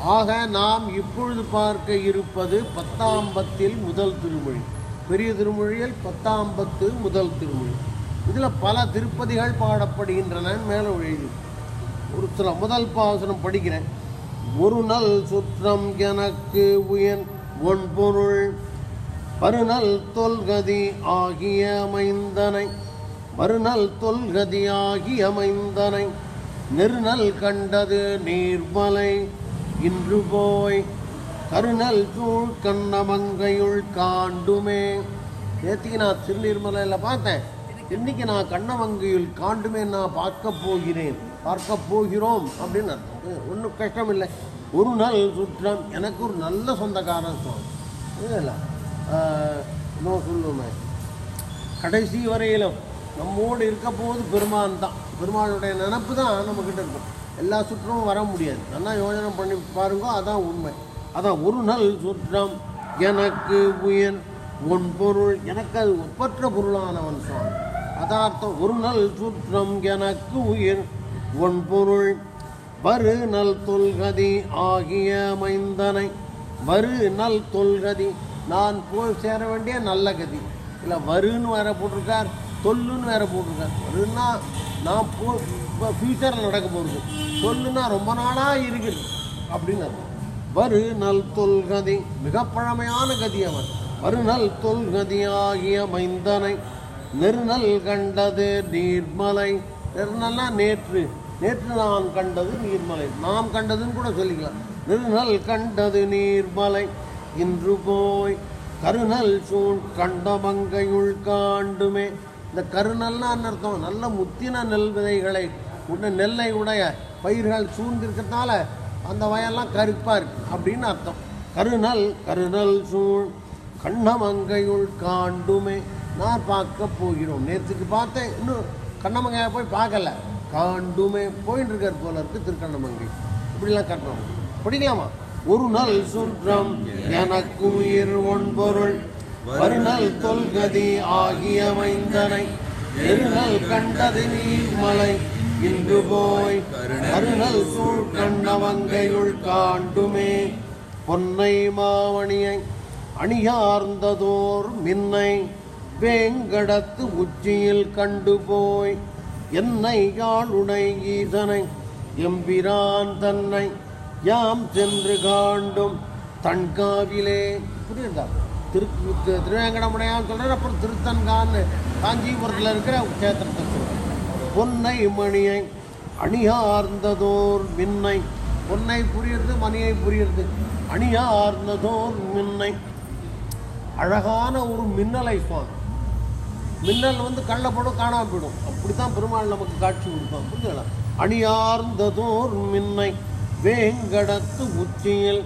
ஆக நாம் இப்பொழுது பார்க்க இருப்பது பத்தாம் பத்தில் முதல் திருமொழி. பெரிய திருமொழியில் பத்தாம் பத்து முதல் திருமொழி. இதில் பல திருப்பதிகள் பாடப்படுகின்றன மேலே எழுதி. ஒரு சில முதல் பாசனம் படிக்கிறேன். ஒரு நல் சுற்றம் எனக்கு உயன் ஒன் பொருள் பருநல் தொல்கதி ஆகிய அமைந்தனை மறுநல் தொல்கதி ஆகிய அமைந்தனை நெருநல் கண்டது நீர்மலை இன்று போய் கருநல் தூள் கண்ணமங்கையுள் காண்டுமே. நேற்றுக்கு நான் திருநீர்மலையில் பார்த்தேன். இன்னைக்கு நான் கண்ணமங்கையுள் காண்டுமே நான் பார்க்க போகிறேன். பார்க்க போகிறோம் அப்படின்னு அர்த்தம். ஒன்றும் கஷ்டம் இல்லை ஒரு நாள் சுற்றம். எனக்கு ஒரு நல்ல சொந்தக்காரன் சொன்னோம் இல்லை இன்னும் சொல்லுமே கடைசி வரையிலும் நம்மோடு இருக்க போது பெருமான் தான். பெருமானுடைய நினப்பு தான் நம்மக்கிட்ட இருக்கும். எல்லா சுற்றமும் வர முடியாது. நல்லா யோஜனை பண்ணி பாருங்க அதான் உண்மை. அதான் ஒரு நாள் சுற்றம். எனக்கு உயர் உன் பொருள். எனக்கு அது ஒப்பற்ற பொருளானவன் சுவாமி. அதார்த்தம் ஒரு நாள் சுற்றம் எனக்கு உயிர் உன் பொருள். வரு நல் தொல்கதி ஆகிய மைந்தனை. வரு நல் தொல்கதி. நான் போய் சேர வேண்டிய நல்ல கதி. இல்லை வருன்னு வர போட்டிருக்கார். தொல்லுன்னு வேறு போட்டிருக்கேன் வருன்னா நான் போ இப்போ ஃப்யூச்சரில் நடக்க போகிறது தொல்லுன்னா ரொம்ப நாளாக இருக்குது. அப்படின்னு அர்த்தம். வரு நல் தொல்கதி மிக பழமையான கதி அவன் வருநல் தொல் கதியாகிய மைந்தனை நெருநல் கண்டது நீர்மலை. நெருநல்னா நேற்று. நேற்று நான் கண்டது நீர்மலை. நாம் கண்டதுன்னு கூட சொல்லிக்கலாம். நெருநல் கண்டது நீர்மலை. இன்று போய் கருநல் சூழ் கண்டமங்கையுள் காண்டுமே. இந்த கருநல்னா அர்த்தம்? நல்ல முத்தின நெல் விதைகளை உள்ள நெல்லை உடைய பயிர்கள் சூழ்ந்திருக்கிறதுனால அந்த வயல்லாம் கருப்பாக இருக்கு அப்படின்னு அர்த்தம். கருநல் கருநல் சூழ் கண்ணமங்கையுள் காண்டுமே. நான் பார்க்க போகிறோம். நேற்றுக்கு பார்த்தேன். இன்னும் கண்ணமங்கையை போய் பார்க்கல. காண்டுமே போயின்னு இருக்கார் போல இருக்கு திருக்கண்ணமங்கை. இப்படிலாம் கட்டுறோம் படிக்கலாமா? ஒரு நாள் சுற்றம் எனக்கு உயிர் ஒன்பொருள். வருணல் தொல்கதி ஆகிய மைந்தனை நெருநல் கண்டது நீர்மலை இன்று போய் கருணல் சூழ் கண்ணவங்கையுள் காண்டுமே. பொன்னை மாமணியை அணியார்ந்ததோர் மின்னை வேங்கடத்து உச்சியில் கண்டு போய் என்னை யாழுனை ஈசனை எம்பிரான் தன்னை யாம் சென்று காண்டும் தன்காவிலே. புரியுதா? திரு திருவேங்கடமுடையான்னு சொல்கிறார் அப்புறம் திருத்தன்கான்னு காஞ்சிபுரத்தில் இருக்கிற கேத்திரத்தை சொல்றாரு. பொன்னை மணியை அணியார்ந்ததோர் மின்னை பொன்னை புரியுறது மணியை புரியுறது. அணியார்ந்ததோர் மின்னை அழகான ஒரு மின்னலை சுவாமி. மின்னல் வந்து கள்ளப்படும் காணாம போயிடும். அப்படித்தான் பெருமாள் நமக்கு காட்சி கொடுப்பான். புரிஞ்சுங்களா அணியார்ந்ததோர் மின்னை வேங்கடத்து உச்சியில்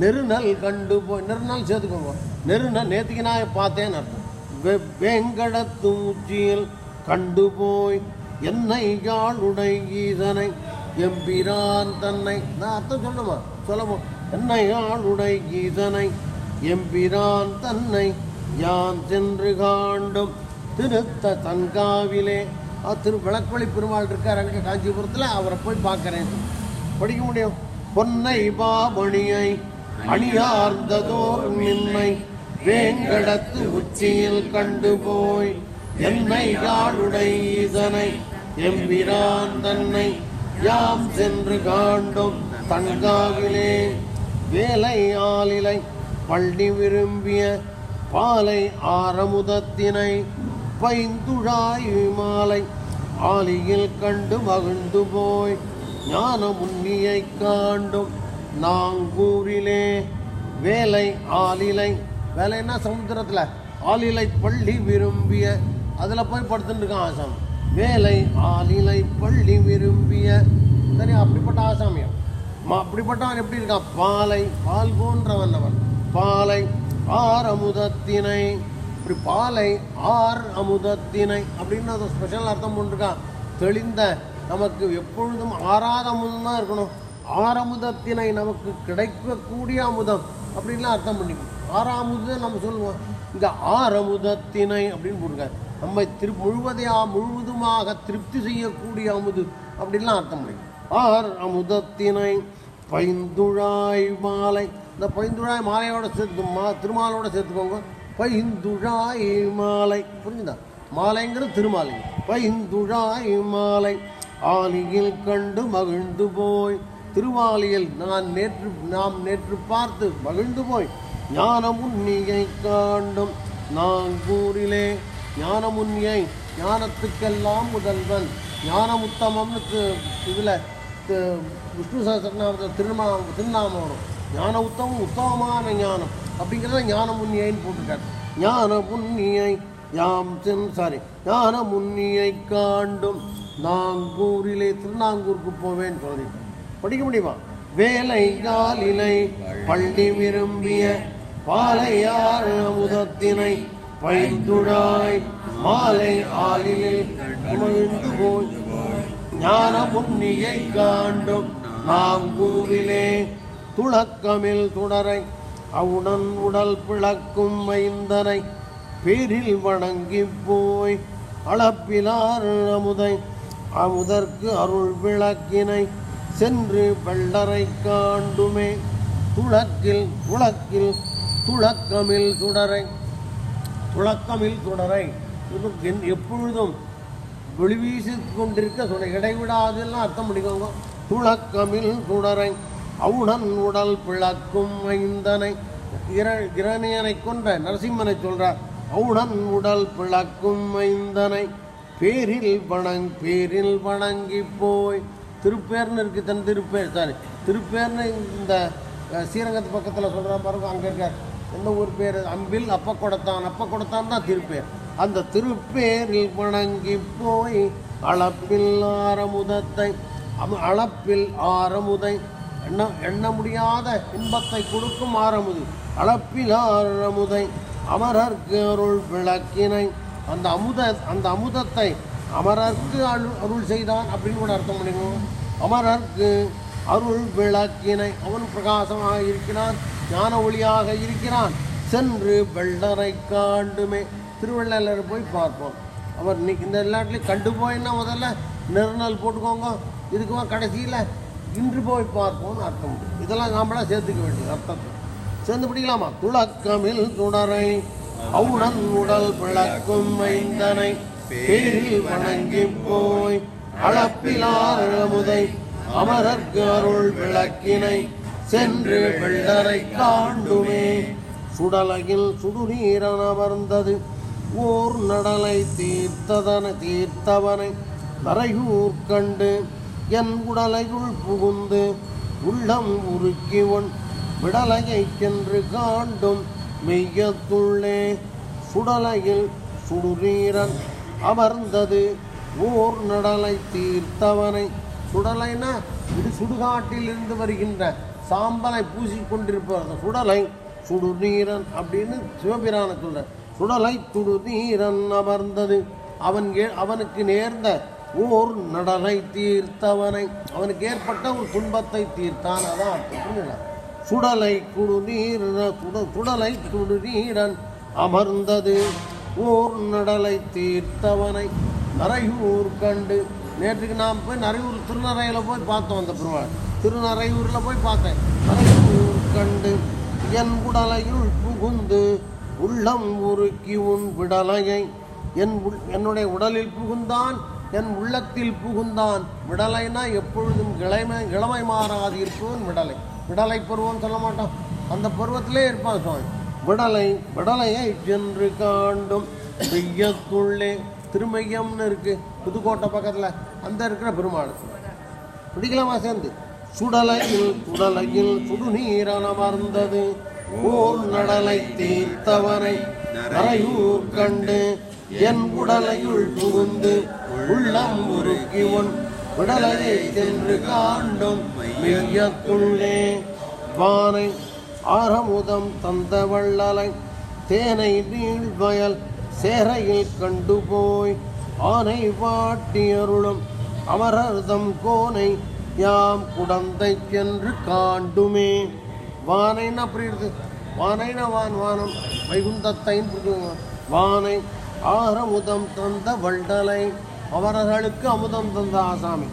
நெருநல் கண்டு போய் நெருநல் சேர்த்துக்கோங்க. நெருநல் நேற்றுக்கு நான் பார்த்தேன்னு அர்த்தம். வெ வேங்கடத்து உச்சியில் கண்டு போய் என்னை யாழுடை ஈசனை எம்பிரான் தன்னை நான் அர்த்தம் சொல்லணுமா சொல்லமோ என்னை யாழுடை ஈசனை எம்பிரான் தன்னை யான் சென்று காண்டும் திருத்த தன்காவிலே. ஆ, திரு விளக்குவழி பெருமாள் இருக்கார் அங்கே காஞ்சிபுரத்தில் அவரை போய் பார்க்குறேன். படிக்க முடியும். பொன்னை பாமணியை அணியார்ந்ததோர் மின்மை வேங்கடத்து உச்சியில் கண்டு போய் என்னை யாருடை இதனை எம்பிரான் தன்னை யாம் சென்று காண்டும் தன்காவிலே வேலை ஆளிலை பள்ளி விரும்பிய பாலை ஆரமுதத்தினை பைந்துழாய் மாலை ஆலியில் கண்டு மகிழ்ந்து போய் ஞான முன்னியை காண்டும் நாங்கூரிலே வேலை ஆலிலை வேலைன்னா சமுத்திரத்தில்? ஆலிலை பள்ளி விரும்பிய. அதில் போய் படுத்துட்டுருக்கான் ஆசாமி. வேலை ஆலிலை பள்ளி விரும்பிய. சரி அப்படிப்பட்ட ஆசாமியம் அப்படிப்பட்டவன் எப்படி இருக்கான் பாலை பால் போன்றவன் அவன். பாலை ஆர் அமுதத்தினை. இப்படி பாலை ஆர் அமுதத்தினை அப்படின்னு அது ஸ்பெஷல் அர்த்தம் பண்ணிருக்கான் தெளிந்த நமக்கு எப்பொழுதும் ஆறாத அமுதம் தான் இருக்கணும். ஆறமுதத்தினை நமக்கு கிடைக்கக்கூடிய அமுதம் அப்படின்லாம் அர்த்தம் பண்ணிக்கணும். ஆறாமுதம் நம்ம சொல்லுவோம். இந்த ஆறமுதத்தினை அப்படின்னு போட்டிருக்காரு. நம்மை திரு முழுவதையா முழுவதுமாக திருப்தி செய்யக்கூடிய அமுது அப்படின்லாம் அர்த்தம் பண்ணிக்கணும். ஆர் அமுதத்தினை பைந்துழாய் மாலை. இந்த பைந்துழாய் மாலையோட சேர்த்து மா திருமாலோட சேர்த்துக்கோங்க பைந்துழாய் மாலை. புரிஞ்சுதா? மாலைங்கிறது திருமாலை பைந்துழாய் மாலை. ஆலியில் கண்டு மகிழ்ந்து போய் திருவாலியில் நான் நேற்று நாம் நேற்று பார்த்து மகிழ்ந்து போய் ஞானமுன்னியை காண்டும் நாங்கூரிலே ஞானமுன்னியை ஞானத்துக்கெல்லாம் முதல்வன். ஞானமுத்தமம்னு இதில் விஷ்ணு சஹஸ்ரநாம திருநா திருநாமம் வரும். ஞான உத்தமம் உத்தமமான ஞானம். அப்படிங்கிறத ஞானமுன்னியைன்னு போட்டிருக்காரு. ஞானமுன்னியை யாம் சென் சாரி ஞானமுன்னியை காண்டும் நாங்கூரிலே திருநாங்கூருக்கு போவேன் சொல்லிட்டு. படிக்க முடியுமா? வேலை காலிலை பள்ளி விரும்பிய பாலையார் அமுதத்தினை பைந்துடாய் மாலை ஆலிலில் உமிழ்ந்து போய். ஞான முன்னியை காண்டும் நாம் கூறிலே துளக்கமில் துடரை அவுடன் உடல் பிளக்கும் மைந்தனை பேரில் வணங்கி போய். அளப்பிலார் அமுதை அமுதற்கு அருள் விளக்கினை சென்று வெள்ளரை காண்டுமே. துளக்கில் துளக்கில் துளக்கமில் சுடரை. துளக்கமில் சுடரை. இது எப்பொழுதும் வெளிவீசி கொண்டிருக்க சுடை இடைவிடாதுலாம் அர்த்தம் பண்ணிக்கோங்க. துளக்கமில் சுடரை. அவுடன் உடல் பிளக்கும் ஐந்தனை. இர இரணியனை கொன்ற நரசிம்மனை சொல்றார். அவுடன் உடல் பிளக்கும் ஐந்தனை. பேரில் வணங் பேரில் வணங்கி போய். திருப்பேர்னு இருக்குது தன் திருப்பேர் சாரி திருப்பேர்னு இந்த ஸ்ரீரங்கத்து பக்கத்தில் சொல்கிற பாருங்க அங்கே இருக்கார். எந்த ஊர் பேர்? அம்பில் அப்ப கொடுத்தான் அப்ப கொடுத்தான் தான் திருப்பேர். அந்த திருப்பேரில் வணங்கி போய் அளப்பில் ஆரமுதத்தை அளப்பில் ஆரமுதை எண்ண எண்ண முடியாத இன்பத்தை கொடுக்கும் ஆரமுது. அளப்பில் ஆரமுதை அமரர்க்கு அருள் விளக்கினை அந்த அமுத அந்த அமுதத்தை அமரர்க்கு அருள் அருள் செய்தான் அப்படின்னு கூட அர்த்தம் பண்ணிக்கணும் அமரர்க்கு அருள் விளக்கினை அவன் பிரகாசமாக இருக்கிறான் ஞான ஒளியாக இருக்கிறான். சென்று வெள்ளரை காண்டுமே திருவள்ளலர் போய் பார்ப்போம். அவர் இன்னைக்கு இந்த எல்லாத்துலேயும் கண்டு போயின்னா முதல்ல நெருநல் போட்டுக்கோங்க. இதுக்குமா கடைசியில் இன்று போய் பார்ப்போம்னு அர்த்தம். இதெல்லாம் நாமளாக சேர்த்துக்க வேண்டியது அர்த்தத்தை சேர்ந்து பிடிக்கலாமா? துளக்கமில் துணரை அவுடன் உடல் விளக்கும் மைந்தனை. பேரில் வணங்கி போய் அளப்பிலார் அமுதை அமரர்க்கு அருள் விளக்கினை சென்று வெள்ளரை காண்டுமே. சுடலகில் சுடுநீரன் அமர்ந்தது. ஓர் நடலை தீர்த்ததன தீர்த்தவனை தரையூர் கண்டு என் உடலையுள் புகுந்து உள்ளம் உருக்கி உன் விடலையை சென்று காண்டும் மெய்யத்துள்ளே. சுடலையில் சுடுநீரன் அமர்ந்தது. ஓர் நடலை தீர்த்தவனை. சுடலைனா இது சுடுகாட்டிலிருந்து வருகின்ற சாம்பலை பூசிக்கொண்டிருப்பவர் அந்த சுடலை சுடுநீரன் அப்படின்னு சிவபிரான சொல்ற சுடலை துடுநீரன் அமர்ந்தது. அவன் அவனுக்கு நேர்ந்த ஓர் நடலை தீர்த்தவனை. அவனுக்கு ஏற்பட்ட ஒரு துன்பத்தை தீர்த்தான். அதான் சுடலை குடுநீர் சுட சுடலை குடுநீரன் அமர்ந்தது. ஓர் நடலை தீர்த்தவனை நரையூர் கண்டு. நேற்றுக்கு நான் போய் நரையூர் திருநறையில் போய் பார்த்தோம் அந்த பெருமாள். திருநறையூரில் போய் பார்த்தேன். நரையூர் கண்டு என் உடலையுள் புகுந்து உள்ளம் உருக்கி உன் விடலையை. என் உள் என்னுடைய உடலில் புகுந்தான் என் உள்ளத்தில் புகுந்தான். விடலைனா எப்பொழுதும் இளமை இளமை மாறாது இருப்பவன் விடலை. விடலை பருவம் சொல்ல மாட்டான் அந்த பருவத்திலே இருப்பான் சுவாமி. விடலை விடலையை சென்று காண்டும் பெய்யத்துள்ளே திருமையம்னு இருக்கு. புதுக்கோட்டை பக்கத்தில் அந்த இருக்கிற பெருமாள். பிடிக்கலாமா சேர்ந்து? சுடலையில் சுடலையில் சுடுநீரான அமர்ந்தது. ஓர் நடலை தீர்த்தவரை நரையூர் கண்டு என் உடலையுள் புகுந்து உள்ளம் உருக்கி உன் விடலையை சென்று காண்டும் மெய்யத்துள்ளே. வானை ஆரமுதம் தந்த வள்ளலை தேனை நீழ்வயல் சேரையில் கண்டு போய் ஆனை வாட்டி அருளும் அமரர்தம் கோனை யாம் குடந்தை சென்று காண்டுமே. வானைன்னா அப்படி இருக்கு வானைன வான் வானம் வைகுந்தத்தைன்னு புரிஞ்சுக்கோங்க. வானை ஆரமுதம் தந்த வள்ளலை அவரர்களுக்கு அமுதம் தந்த ஆசாமி.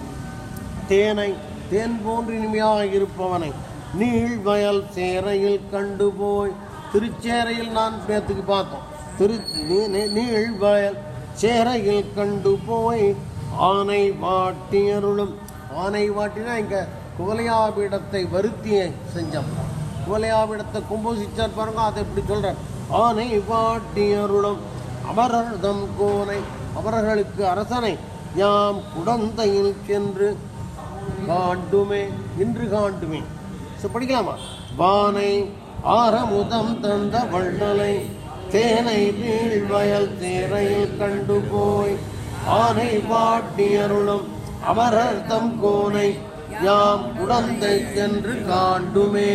தேனை தேன் போன்று இனிமையாக இருப்பவனை. நீள்வயல் சேரையில் கண்டு போய் திருச்சேரையில் நான் நேற்றுக்கு பார்த்தோம். திரு நீ- நீ- சேரையில் கண்டு போய் ஆனை வாட்டி அருளும் ஆனை வாட்டினா இங்கே குவலையாபீடத்தை வருத்தி செஞ்சோம். குவலையாபீடத்தை கும்போசிச்சார் பாருங்க அதை எப்படி சொல்கிறார் ஆனை வாட்டி அருளும் அமரர்தம் கோனை அவர்களுக்கு அரசனை யாம் குடந்தையில் சென்று காண்டுமே இன்று காண்டுமே. ஸோ படிக்கலாமா? வானை ஆரமுதம் தந்த வள்ளலை தேனை நீழ்வயல் தேரையில் கண்டு போய் ஆனை வாட்டி அருளும் அமரர் கோனை யாம் குழந்தை சென்று காண்டுமே.